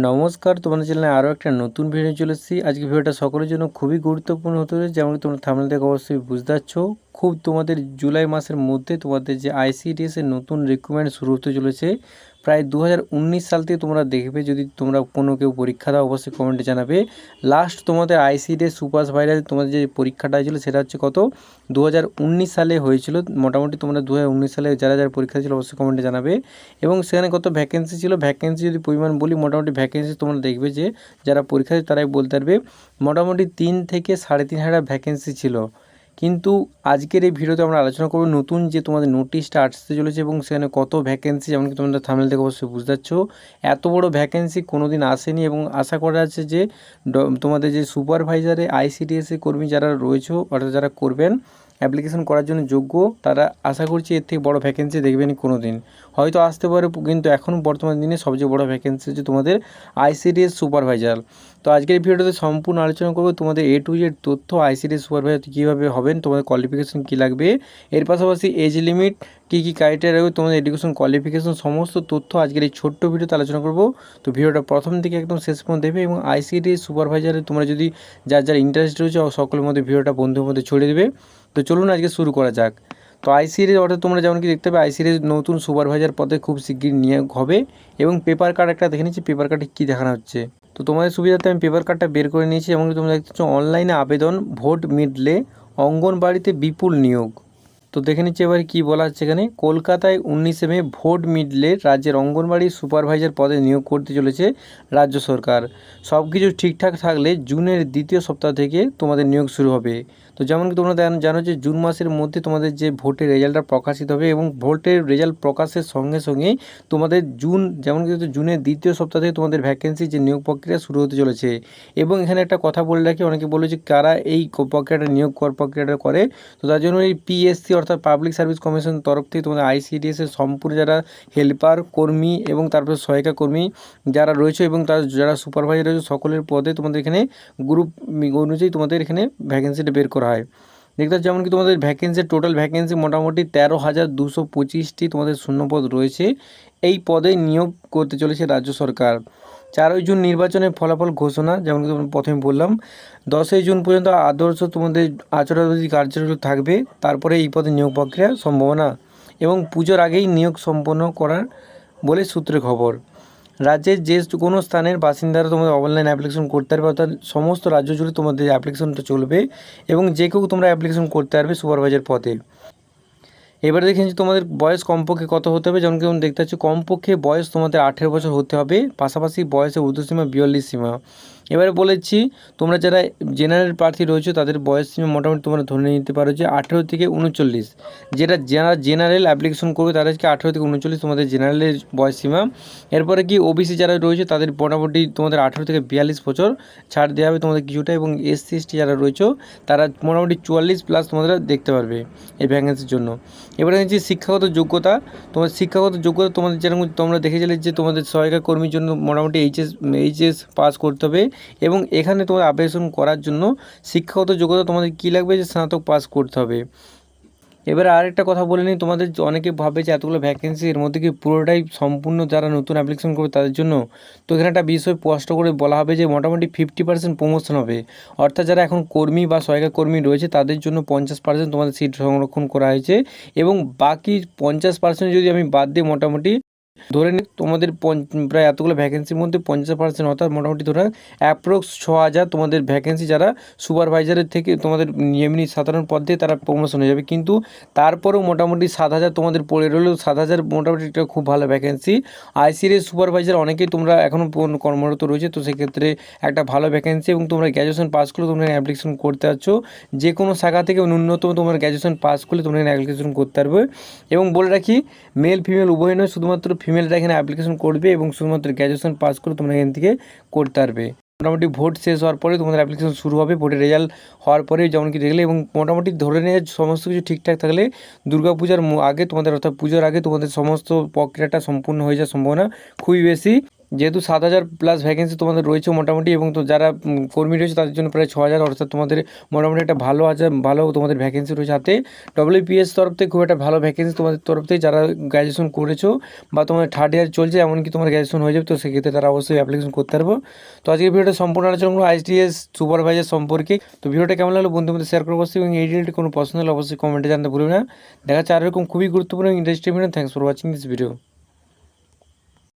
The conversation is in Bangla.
নমস্কার, তোমাদের চ্যানেলে আরও একটা নতুন ভিডিও চলে এসেছি। আজকে ভিডিওটা সকলের জন্য খুবই গুরুত্বপূর্ণ হতে চলেছে যেমন তোমরা থামলে থেকে অবশ্যই বুঝতে পারছ। খুব তোমাদের জুলাই মাসের মধ্যে তোমাদের যে আইসিডিএসের নতুন রিক্রুটমেন্ট শুরু হতে চলেছে প্রায় দু হাজার উনিশ সাল থেকে তোমরা দেখবে যদি তোমরা কোনো কেউ পরীক্ষা দাও, অবশ্যই কমেন্টে জানাবে। লাস্ট তোমাদের আইসিডিএস সুপারভাইজার তোমাদের যে পরীক্ষাটা হয়েছিল সেটা হচ্ছে কত? দু হাজার উনিশ সালে হয়েছিল। মোটামুটি তোমরা দু হাজার উনিশ সালে যারা যারা পরীক্ষা ছিল অবশ্যই কমেন্টে জানাবে। এবং সেখানে কত ভ্যাকেন্সি ছিল? ভ্যাকেন্সি যদি পরিমাণ বলি, মোটামুটি ভ্যাকেন্সি তোমরা দেখবে যে যারা পরীক্ষা তারাই বলতে পারবে, মোটামুটি তিন থেকে সাড়ে তিন হাজার ভ্যাকেন্সি ছিল। কিন্তু আজকের এই ভিডিওতে আমরা আলোচনা করব নতুন যে তোমাদের নোটিশটা আসতে চলেছে এবং সেখানে কত ভ্যাকেন্সি যেমন কি তোমাদের থামেল থেকে অবশ্যই বুঝতে পারছ এত বড় ভ্যাকেন্সি কোনো দিন আসেনি এবং আশা করা যাচ্ছে যে তোমাদের যে সুপারভাইজারে আইসিডিএসএ কর্মী যারা রয়েছে, অর্থাৎ যারা করবেন অ্যাপ্লিকেশন করার জন্য যোগ্য, তারা আশা করছি এর থেকে বড় ভ্যাকেন্সি দেখবেন কোনো দিন হয়তো আসতে পারে, কিন্তু এখন বর্তমান দিনে সবচেয়ে বড় ভ্যাকেন্সি হচ্ছে তোমাদের আইসিডিএস সুপারভাইজার তো আজকের ভিডিওটাতে সম্পূর্ণ আলোচনা করব তোমাদের এ টু জেড তথ্য আইসিডিএস সুপারভাইজার কীভাবে হবেন, তোমাদের কোয়ালিফিকেশন কী লাগবে। এর পাশাপাশি এজ লিমিট কী কী ক্রাইটেরিয়া রয়েছে, তোমাদের এডুকেশন কোয়ালিফিকেশন সমস্ত তথ্য আজকের এই ছোট্ট ভিডিওতে আলোচনা করব। তো ভিডিওটা প্রথম থেকে একদম শেষ পর্যন্ত দেবে এবং আইসিডি সুপারভাইজারে তোমরা যদি যার যার ইন্টারেস্ট রয়েছে সকলের মধ্যে ভিডিওটা বন্ধুর মধ্যে ছড়িয়ে দেবে। তো চলুন আজকে শুরু করা যাক। তো আইসিডির অর্থাৎ তোমরা যেমন কি দেখতে পাবে আইসিডির নতুন সুপারভাইজার পদে খুব শিগগির নিয়োগ হবে এবং পেপার কার্ড একটা দেখে নিচ্ছি পেপার কার্ডে কী দেখানো হচ্ছে। তো তোমাদের সুবিধার্থে আমি পেপার কার্ডটা বের করে নিয়েছি এবং তোমরা দেখতে অনলাইনে আবেদন, ভোট মিডলে অঙ্গনবাড়িতে বিপুল নিয়োগ। তো দেখে নিচ্ছি এবার কী বলা হচ্ছে এখানে। কলকাতায় উনিশে মে ভোট মিডলে রাজ্যের অঙ্গনবাড়ি সুপারভাইজার পদে নিয়োগ করতে চলেছে রাজ্য সরকার। সব কিছু ঠিকঠাক থাকলে জুনের দ্বিতীয় সপ্তাহ থেকে তোমাদের নিয়োগ শুরু হবে। তো যেমন কি তোমরা জানো- যে জুন মাসের মধ্যে তোমাদের যে ভোটের রেজাল্টটা প্রকাশিত হবে এবং ভোটের রেজাল্ট প্রকাশের সঙ্গে সঙ্গে তোমাদের জুন, যেমন কি জুনের দ্বিতীয় সপ্তাহ থেকে তোমাদের ভ্যাকেন্সি যে নিয়োগ প্রক্রিয়া শুরু হতে চলেছে। এবং এখানে একটা কথা বলে রাখি, অনেকে বলে যে কারা এই প্রক্রিয়াটা নিয়োগ কর প্রক্রিয়াটা করে। তো তার জন্য এই পিএসসি অর্থাৎ পাবলিক সার্ভিস কমিশন তরফ থেকে তোমাদের আইসিডিএসের সম্পূর্ণ যারা হেল্পার কর্মী এবং তারপরে সহায়িকা কর্মী যারা রয়েছে এবং তার যারা সুপারভাইজার রয়েছে সকলের পদে তোমাদের এখানে গ্রুপ অনুযায়ী তোমাদের এখানে ভ্যাকেন্সিটা বের করা হয়। দেখতে যেমন কি তোমাদের ভ্যাকেন্সি টোটাল ভ্যাকেন্সি মোটামুটি তেরো হাজার দুশো পঁচিশটি তোমাদের শূন্যপদ রয়েছে। এই পদে নিয়োগ করতে চলেছে রাজ্য সরকার। চারই জুন নির্বাচনের ফলাফল ঘোষণা, যেমন প্রথমে বললাম। দশই জুন পর্যন্ত আদর্শ তোমাদের আচরণবিধি কার্যক্রম থাকবে, তারপরে এই পদে নিয়োগ প্রক্রিয়া সম্ভাবনা এবং পুজোর আগেই নিয়োগ সম্পন্ন করার বলে সূত্রে খবর। রাজ্যের যে কোনো স্থানের বাসিন্দারা তোমাদের অনলাইন অ্যাপ্লিকেশন করতে পারবে, অর্থাৎ সমস্ত রাজ্য জুড়ে তোমাদের অ্যাপ্লিকেশনটা চলবে এবং যে কেউ তোমরা অ্যাপ্লিকেশন করতে পারবে সুপারভাইজার পদে। এবারে দেখেন যে তোমাদের বয়স কমপক্ষে কত হতে হবে? যেমন কেমন দেখতে পাচ্ছি, কমপক্ষে বয়স তোমাদের আঠেরো বছর হতে হবে, পাশাপাশি বয়সের ঊর্ধ্বসীমা বিয়াল্লিশ সীমা। এবারে বলেছি, তোমরা যারা জেনারেল প্রার্থী রয়েছে, তাদের বয়স সীমা মোটামুটি তোমরা ধরে নিতে পারো যে আঠেরো থেকে উনচল্লিশ। যেটা যারা জেনারেল অ্যাপ্লিকেশন করবে তাদেরকে আঠেরো থেকে উনচল্লিশ তোমাদের জেনারেলের বয়স সীমা। এরপরে কি ওবিসি যারা রয়েছে, তাদের মোটামুটি তোমাদের আঠেরো থেকে বিয়াল্লিশ বছর ছাড় দেওয়া হবে তোমাদের কিছুটা এবং এসসি এসটি যারা রয়েছে, তারা মোটামুটি চুয়াল্লিশ প্লাস তোমাদের দেখতে পারবে এই ভ্যাকেন্সির জন্য। এবারে হচ্ছে শিক্ষাগত যোগ্যতা। তোমার শিক্ষাগত যোগ্যতা তোমাদের যেরকম তোমরা দেখেছিলে যে তোমাদের সহায়িকা কর্মীর জন্য মোটামুটি এইচএস এইচএস পাস করতে হবে। এবং এখানে তোমার আবেদন করার জন্য শিক্ষাগত যোগ্যতা তোমাদের কী লাগবে যে স্নাতক পাস করতে হবে। এবারে আরেকটা কথা বলে নিই, তোমাদের অনেকে ভাবে যে এতগুলো ভ্যাকেন্সি এর মধ্যে কি পুরোটাই সম্পূর্ণ যারা নতুন অ্যাপ্লিকেশন করবে তাদের জন্য? তো এখানে একটা বিষয় স্পষ্ট করে বলা হবে যে মোটামুটি ফিফটি পার্সেন্ট প্রমোশন হবে। অর্থাৎ যারা এখন কর্মী বা সহায়িকা কর্মী রয়েছে, তাদের জন্য পঞ্চাশ পার্সেন্ট তোমাদের সিট সংরক্ষণ করা হয়েছে এবং বাকি পঞ্চাশ পার্সেন্ট যদি আমি বাদ দিই, মোটামুটি ধরে নিই তোমাদের প্রায় এতগুলো ভ্যাকেন্সির মধ্যে পঞ্চাশ পার্সেন্ট অর্থাৎ মোটামুটি ধরে অ্যাপ্রক্স ছ হাজার তোমাদের ভ্যাকেন্সি যারা সুপারভাইজারের থেকে তোমাদের এমনি সাধারণ পদ দিয়ে তারা প্রমোশন হয়ে যাবে। কিন্তু তারপরেও মোটামুটি সাত হাজার তোমাদের পড়ে রইলেও সাত হাজার মোটামুটি একটা খুব ভালো ভ্যাকেন্সি আইসির সুপারভাইজার অনেকেই তোমরা এখনও কর্মরত রয়েছে, তো সেক্ষেত্রে একটা ভালো ভ্যাকেন্সি এবং তোমরা গ্র্যাজুয়েশন পাস করলে তোমরা অ্যাপ্লিকেশন করতে পারছ যে কোনো শাখা থেকে ন্যূনতম তোমার গ্র্যাজুয়েশন পাস করলে তোমরা অ্যাপ্লিকেশন করতে পারবে। এবং বলে রাখি মেল ফিমেল উভয় নয়, শুধুমাত্র ফিমেলরা এখানে অ্যাপ্লিকেশন করবে এবং শুধুমাত্র গ্র্যাজুয়েশন পাস করে তোমরা এখান থেকে করতে পারবে। মোটামুটি ভোট শেষ হওয়ার পরে তোমাদের অ্যাপ্লিকেশন শুরু হবে ভোটের রেজাল্ট হওয়ার পরে যেমন কি দেখলে এবং মোটামুটি ধরে নিয়ে সমস্ত কিছু ঠিকঠাক থাকলে দুর্গাপূজার পূজার আগে তোমাদের অর্থাৎ পুজোর আগে তোমাদের সমস্ত প্রক্রিয়াটা সম্পূর্ণ হয়ে যাওয়ার সম্ভাবনা খুবই বেশি। যেহেতু সাত হাজার প্লাস ভ্যাকেন্সি তোমাদের রয়েছে মোটামুটি এবং তো যারা কর্মী রয়েছে তাদের জন্য প্রায় ছ হাজার, অর্থাৎ তোমাদের মোটামুটি একটা ভালো আছে, ভালো তোমাদের ভ্যাকেন্সি রয়েছে হাতে। ডব্লিউপিএস তরফ থেকে খুব একটা ভালো ভ্যাকেন্সি তোমাদের তরফ থেকে যারা গ্র্যাজুয়েশন করেছ বা তোমাদের থার্ড ইয়ার চলছে, এমনকি তোমার গ্র্যাজুয়েশন হয়ে যাবে, তো সেক্ষেত্রে তারা অবশ্যই অ্যাপ্লিকেশন করতে পারব। তো আজকে ভিডিওটা সম্পূর্ণ আলোচনা করব আইসডিএস সুপারভাইজার সম্পর্কে। তো ভিডিওটা কেমন লাগল বন্ধুদের মধ্যে শেয়ার করব অবশ্যই এবং এই রিলেটেড কোনো পছন্দ হলে অবশ্যই কমেন্টে জানতে ভুলবে না। দেখা যাচ্ছে আর এরকম খুবই গুরুত্বপূর্ণ industry video thanks for watching this video